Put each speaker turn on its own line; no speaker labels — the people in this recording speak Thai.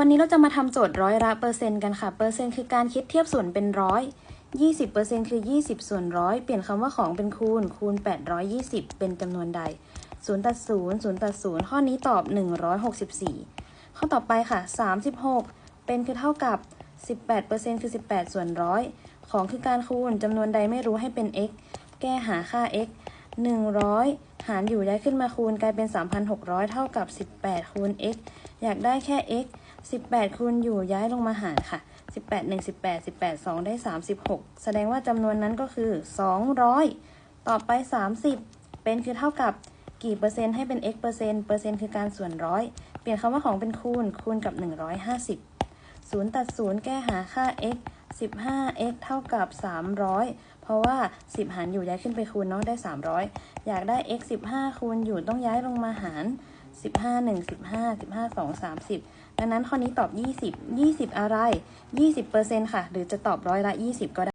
วันนี้เราจะมาทำโจทย์ร้อยละเปอร์เซ็นต์กันค่ะ เปอร์เซ็นต์คือการคิดเทียบส่วนเป็นร้อยยี่สิบเปอร์เซ็นต์คือยี่สิบส่วนร้อยเปลี่ยนคำว่าของเป็นคูณ คูณแปดร้อยยี่สิบเป็นจำนวนใดศูนย์ตัดศูนย์ศูนย์ตัดศูนย์ข้อนี้ตอบหนึ่งร้อยหกสิบสี่ข้อต่อไปค่ะสามสิบหกเป็นคือเท่ากับสิบแปดเปอร์เซ็นต์คือสิบแปดส่วนร้อยของคือการคูณจำนวนใดไม่รู้ให้เป็น x แก้หาค่า x 100 หารอยู่ย้ขึ้นมาคูณกลายเป็น 3,600 เท่ากับ 18 คูณ x อยากได้แค่ x 18คูณอยู่ย้ายลงมาหารค่ะ 18 1 18 18 2 ได้ 36 แสดงว่าจำนวนนั้นก็คือ 200 ต่อไป 30 เป็นคือเท่ากับกี่เปอร์เซ็นต์ให้เป็น x เปอร์เซ็นต์เปอร์เซ็นต์คือการส่วนร้อยเปลี่ยนคำว่าของเป็นคูณคูณกับ 150 0 ตัด 0 แก้หาค่า x 15x เท่ากับ 300 เพราะว่า 10 หารอยู่ย้ายขึ้นไปคูณเนาะได้ 300 อยากได้ x 15คูณอยู่ต้องย้ายลงมาหาร สิบห้าหนึ่งสิบห้าสิบห้าสองสามสิบดังนั้นข้อนี้ตอบยี่สิบยี่สิบอะไรยี่สิบเปอร์เซ็นค่ะ หรือจะตอบร้อยละยี่สิบก็ได้